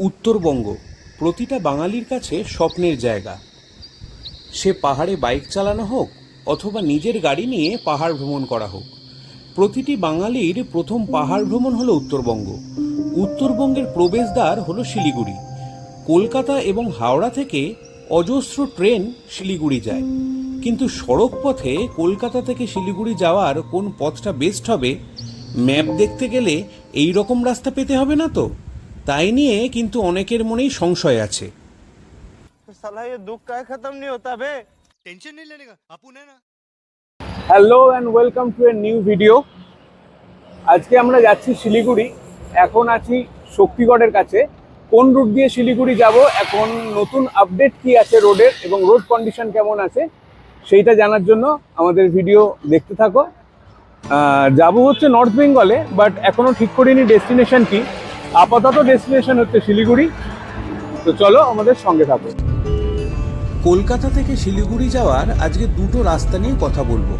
উত্তরবঙ্গ, প্রতিটা বাঙালির কাছে স্বপ্নের জায়গা। সে পাহাড়ে বাইক চালানো হোক অথবা নিজের গাড়ি নিয়ে পাহাড় ভ্রমণ করা হোক, প্রতিটি বাঙালির প্রথম পাহাড় ভ্রমণ হলো উত্তরবঙ্গ। উত্তরবঙ্গের প্রবেশদ্বার হলো শিলিগুড়ি। কলকাতা এবং হাওড়া থেকে অজস্র ট্রেন শিলিগুড়ি যায়। কিন্তু সড়ক পথে কলকাতা থেকে শিলিগুড়ি যাওয়ার কোন পথটা বেস্ট হবে ম্যাপ দেখতে গেলে এই রকম রাস্তা পেতে হবে না তো? তাই নিয়ে কিন্তু অনেকের মনেই সংশয় আছে। Hello and welcome to a new video আজকে আমরা যাচ্ছি শিলিগুড়ি এখন আছি শক্তিগড়ের কাছে। কোন রুট দিয়ে শিলিগুড়ি যাব এখন নতুন আপডেট কি আছে রোডের এবং রোড কন্ডিশন কেমন আছে সেইটা জানার জন্য আমাদের ভিডিও দেখতে থাকো। যাব হচ্ছে নর্থ বেঙ্গলে বাট এখনও ঠিক করিনি ডেস্টিনেশন কি। আপাতত ডেস্টিনেশন হচ্ছে শিলিগুড়ি। তো চলো আমাদের সঙ্গে থাকো। কলকাতা থেকে শিলিগুড়ি যাওয়ার আজকে দুটো রাস্তা নিয়ে কথা বলব।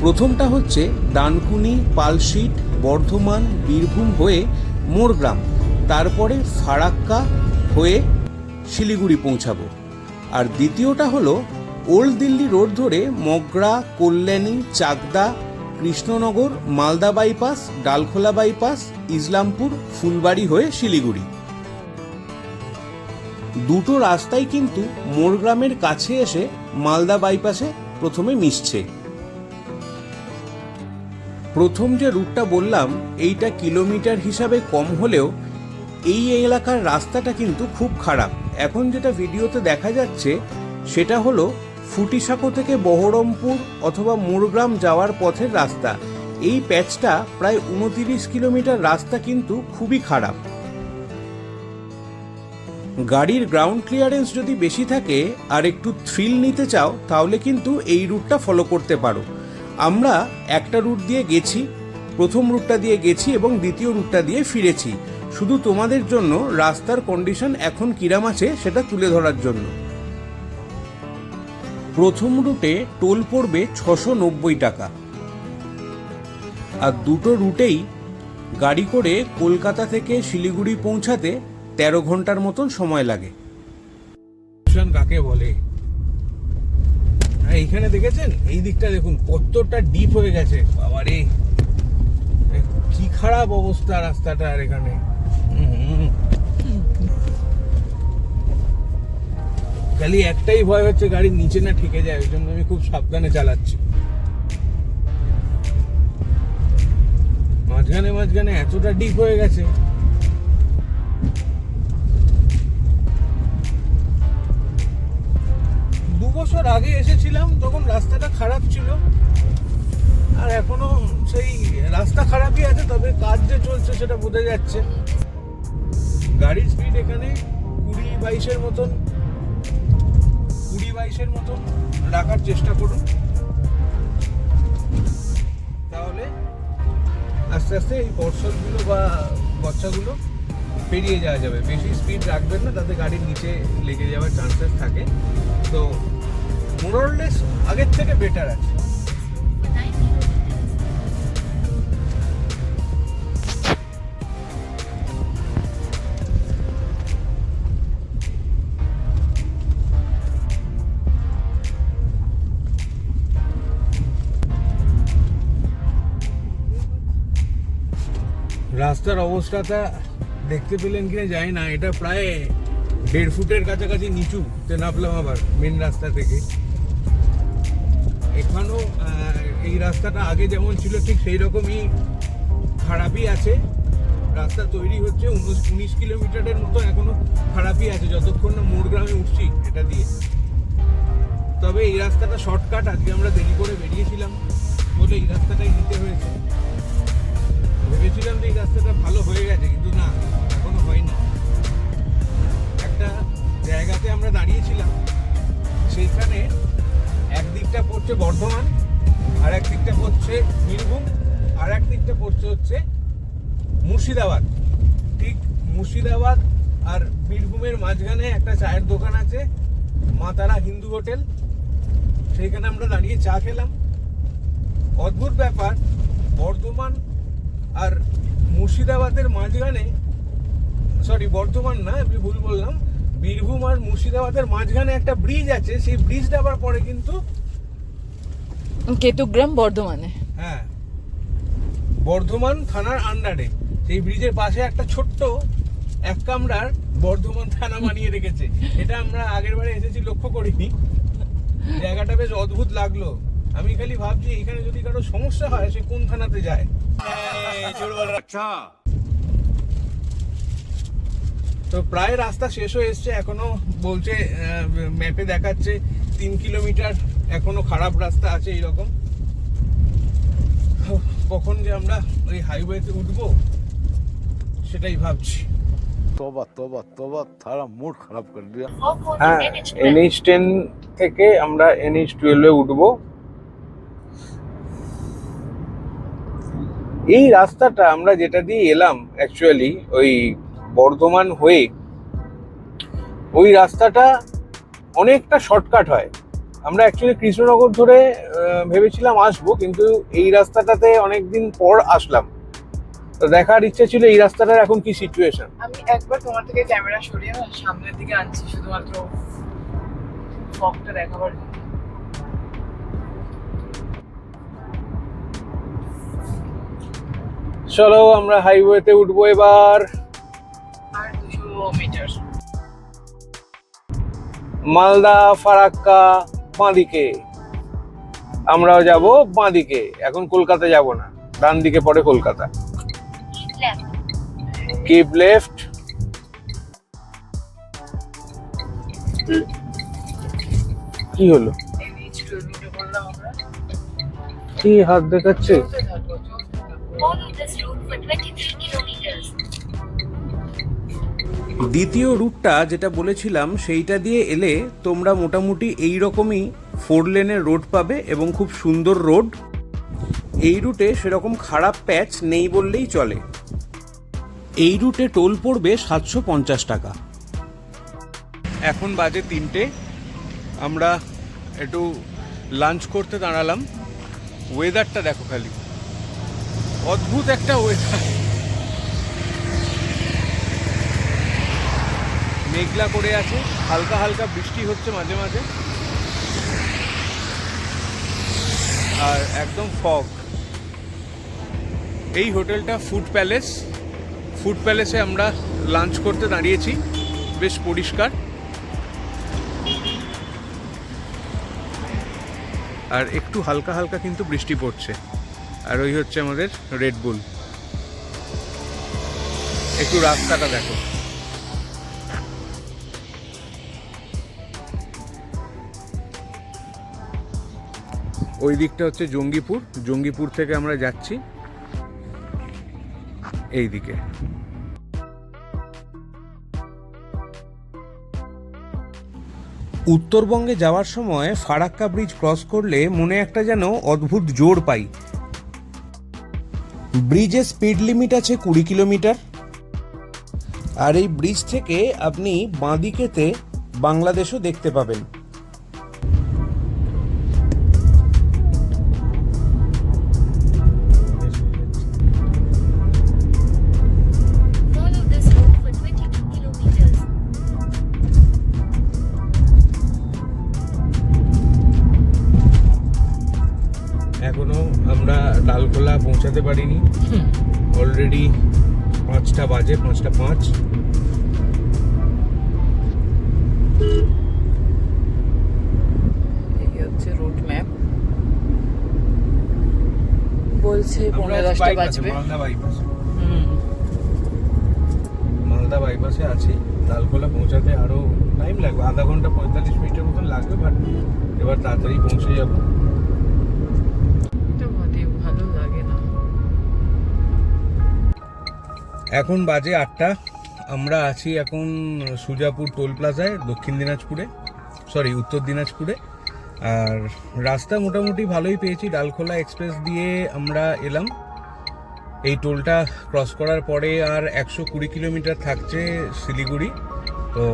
প্রথমটা হচ্ছে ডানকুনি, পালশিট, বর্ধমান, বীরভূম হয়ে মোরগ্রাম। তারপরে ফারাক্কা হয়ে শিলিগুড়ি পৌঁছাবো। আর দ্বিতীয়টা হলো ওল্ড দিল্লি রোড ধরে মগরা, কল্যাণী, চাকদা কৃষ্ণনগর, মালদা বাইপাস, ডালখোলা বাইপাস, ইসলামপুর, ফুলবাড়ি হয়ে শিলিগুড়ি। দুটো রাস্তাই কিন্তু মোরগ্রামের কাছে এসে মালদা বাইপাসে প্রথমে মিশছে। প্রথম যে রুটটা বললাম, এইটা কিলোমিটার হিসাবে কম হলেও এই এলাকার রাস্তাটা কিন্তু খুব খারাপ। এখন যেটা ভিডিওতে দেখা যাচ্ছে, সেটা হলো ফুটিসাঁকো থেকে বহরমপুর অথবা মোরগ্রাম যাওয়ার পথের রাস্তা। এই প্যাচটা প্রায় উনতিরিশ কিলোমিটার রাস্তা কিন্তু খুবই খারাপ। গাড়ির গ্রাউন্ড ক্লিয়ারেন্স যদি বেশি থাকে আর একটু থ্রিল নিতে চাও, তাহলে কিন্তু এই রুটটা ফলো করতে পারো। আমরা একটা রুট দিয়ে গেছি, প্রথম রুটটা দিয়ে গেছি এবং দ্বিতীয় রুটটা দিয়ে ফিরেছি। শুধু তোমাদের জন্য রাস্তার কন্ডিশন এখন কিরাম আছে সেটা তুলে ধরার জন্য। প্রথম রুটে টোল পড়বে ছশো নব্বই টাকা। আর দুটো রুটেই গাড়ি করে কলকাতা থেকে শিলিগুড়ি পৌঁছাতে তেরো ঘণ্টার মতন সময় লাগে। কাকে বলে? হ্যাঁ এইখানে দেখেছেন? এই দিকটা দেখুন, কতটা ডিপ হয়ে গেছে। বাবারে কি খারাপ অবস্থা রাস্তাটা আর এখানে। খালি একটাই ভয় হচ্ছে গাড়ির নিচে না ঠেকে যায়, ওই জন্য আমি খুব সাবধানে চালাচ্ছি। মাঝখানে মাঝখানে এতটা ডিপ হয়ে গেছে। দু বছর আগে এসেছিলাম, তখন রাস্তাটা খারাপ ছিল। আর এখনও সেই রাস্তা খারাপই আছে, তবে কাজ যে চলছে সেটা বোঝা যাচ্ছে। গাড়ির স্পিড এখানে কুড়ি বাইশের মতন। কুড়ি বাইশের মতন রাখার চেষ্টা করুন। তাহলে আস্তে আস্তে এই বর্ষলগুলো বা বচ্চাগুলো পেরিয়ে যাওয়া যাবে। বেশি স্পিড রাখবেন না, তাতে গাড়ির নিচে লেগে যাওয়ার চান্সেস থাকে। তো মোরলেস আগের থেকে বেটার আছে। রাস্তার অবস্থাটা দেখতে পেলেন কিনা জানি না। এটা প্রায় দেড় ফুটের কাছাকাছি নিচু তে নামলাম আবার মেন রাস্তা থেকে। এখানেও এই রাস্তাটা আগে যেমন ছিল, ঠিক সেই রকমই খারাপই আছে। রাস্তা তৈরি হচ্ছে উনিশ উনিশ কিলোমিটারের মতো এখনও খারাপই আছে, যতক্ষণ না মোড়গ্রামে উঠছি এটা দিয়ে। তবে এই রাস্তাটা শর্টকাট, আজকে আমরা দেরি করে বেরিয়েছিলাম বলে এই রাস্তাটাই নিতে হয়েছে। রাস্তাটা ভালো হয়ে গেছে, কিন্তু না, এখনও হয়নি। একটা জায়গাতে আমরা দাঁড়িয়েছিলাম, সেইখানে একদিকটা পড়ছে বর্ধমান, আর একদিকটা পড়ছে বীরভূম, আর একদিকটা পড়ছে হচ্ছে মুর্শিদাবাদ। ঠিক মুর্শিদাবাদ আর বীরভূমের মাঝখানে একটা চায়ের দোকান আছে, মাতারা হিন্দু হোটেল। সেইখানে আমরা দাঁড়িয়ে চা খেলাম। অদ্ভুত ব্যাপার, বর্ধমান আর মুর্শিদাবাদের মাঝখানে সরি বর্ধমান না আমি ভুল বললাম বীরভূম আর মুর্শিদাবাদের মাঝখানে একটা ব্রিজ আছে সেই ব্রিজটা আবার পরে কিন্তু কেতুগ্রাম বর্ধমানে। হ্যাঁ বর্ধমান থানার আন্ডারে সেই ব্রিজের পাশে একটা ছোট্ট এক কামরার বর্ধমান থানা বানিয়ে রেখেছে। এটা আমরা আগের বারে এসেছি লক্ষ্য করিনি। জায়গাটা বেশ অদ্ভুত লাগল। আমি খালি ভাবছি এখানে যদি কারও সমস্যা হয় সে কোন থানাতে যায়? আচ্ছা। তো প্রায় রাস্তা শেষ হয়ে এসছে এখনও বলছে ম্যাপে দেখাচ্ছে তিন কিলোমিটার এখনও খারাপ রাস্তা আছে এইরকম। কখন যে আমরা ওই হাইওয়েতে উঠবো সেটাই ভাবছি। তোবা তোবা তোবা তারা মুড খারাপ করে দিয়া হ্যাঁ এনএইচ টেন থেকে আমরা এনএইচ টুয়েলভে উঠবো। এই রাস্তাটা আমরা যেটা দিয়ে এলাম অ্যাকচুয়ালি ওই বর্ধমান হয়ে, ওই রাস্তাটা অনেকটা শর্টকাট হয়। আমরা অ্যাকচুয়ালি কৃষ্ণনগর ধরে ভেবেছিলাম আসব, কিন্তু এই রাস্তাটাতে অনেকদিন পর আসলাম। তো দেখার ইচ্ছে ছিল এই রাস্তাটার এখন কি সিচুয়েশন আমি একবার তোমার থেকে ক্যামেরা সরিয়ে সামনের দিকে আনছি, শুধুমাত্র ফগটা দেখাবার জন্য। চলো আমরা হাইওয়েতে উঠবো এবার। মালদা ফারাক্কা বাঁদিকে। আমরাও যাব বাঁদিকে। এখন কলকাতা যাব না। ডান দিকে পড়ে কলকাতা। কিপ লেফট কি হলো? কি হাত দেখাচ্ছে? দ্বিতীয় রুটটা যেটা বলেছিলাম, সেইটা দিয়ে এলে তোমরা মোটামুটি এই রকমই ফোর লেনের রোড পাবে এবং খুব সুন্দর রোড এই রুটে সেরকম খারাপ প্যাচ নেই বললেই চলে। এই রুটে টোল পড়বে সাতশো পঞ্চাশ টাকা। এখন বাজে তিনটে। আমরা একটু লাঞ্চ করতে দাঁড়ালাম। ওয়েদারটা দেখো খালি। অদ্ভুত একটা ওয়েদার মেঘলা করে আছে, হালকা হালকা বৃষ্টি হচ্ছে মাঝে মাঝে। আর একদম ফগ। এই হোটেলটা ফুড প্যালেস। ফুড প্যালেসে আমরা লাঞ্চ করতে দাঁড়িয়েছি। বেশ পরিষ্কার। আর একটু হালকা হালকা কিন্তু বৃষ্টি পড়ছে। আর ওই হচ্ছে আমাদের রেড বুল একটু রাস্তাটা দেখো। ওই দিকটা হচ্ছে জঙ্গিপুর। জঙ্গিপুর থেকে আমরা যাচ্ছি এই দিকে। উত্তরবঙ্গে যাওয়ার সময় ফারাক্কা ব্রিজ ক্রস করলে মনে একটা যেন অদ্ভুত জোর পাই। ব্রিজে স্পিড লিমিট আছে কুড়ি কিলোমিটার। আর এই ব্রিজ থেকে আপনি বাঁদিকেতে বাংলাদেশও দেখতে পাবেন। ডালখোলা পৌঁছাতে পারিনি। অলরেডি পাঁচটা বাজে পাঁচটা পাঁচ। হচ্ছে রুট ম্যাপ বলছে পৌনে দশটা বাজবে। মালদা বাইপাস হুম। মালদা বাইপাসে আছি। ডালখোলা পৌঁছাতে আরও টাইম লাগবে। আধা ঘণ্টা পঁয়তাল্লিশ মিনিটের মতন লাগবে বাট এবার তাড়াতাড়ি পৌঁছে যাব। এখন বাজে আটটা। আমরা আছি এখন সুজাপুর টোল প্লাজায়, দক্ষিণ দিনাজপুরে সরি উত্তর দিনাজপুরে। আর রাস্তা মোটামুটি ভালোই পেয়েছি। ডালখোলা এক্সপ্রেস দিয়ে আমরা এলাম। এই টোলটা ক্রস করার পরে আর একশো কুড়ি কিলোমিটার থাকছে শিলিগুড়ি। তো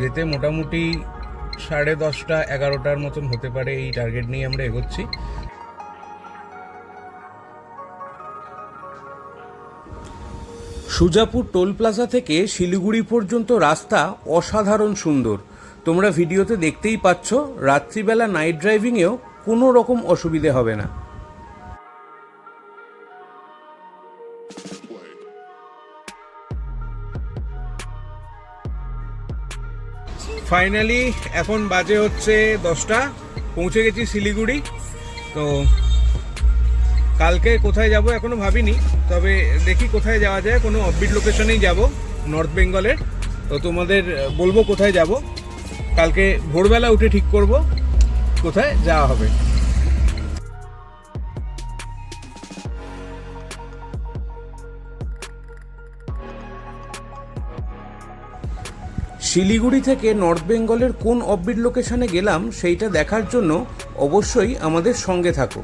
যেতে মোটামুটি সাড়ে দশটা, এগারোটার মতন হতে পারে এই টার্গেট নিয়ে আমরা এগোচ্ছি। সুজাপুর টোল প্লাজা থেকে শিলিগুড়ি পর্যন্ত রাস্তা অসাধারণ সুন্দর। তোমরা ভিডিওতে দেখতেই পাচ্ছ, রাত্রিবেলা নাইট ড্রাইভিংয়েও কোনো রকম অসুবিধে হবে না। ফাইনালি এখন বাজে হচ্ছে দশটা, পৌঁছে গেছি শিলিগুড়ি। তো কালকে কোথায় যাব এখনও ভাবিনি, তবে দেখি কোথায় যাওয়া যায়, কোনো অফবিট লোকেশনেই যাব নর্থ বেঙ্গলের তো তোমাদের বলব কোথায় যাব। কালকে ভোরবেলা উঠে ঠিক করব, কোথায় যাওয়া হবে। শিলিগুড়ি থেকে নর্থ বেঙ্গলের কোন অফবিট লোকেশনে গেলাম, সেইটা দেখার জন্য অবশ্যই আমাদের সঙ্গে থাকো।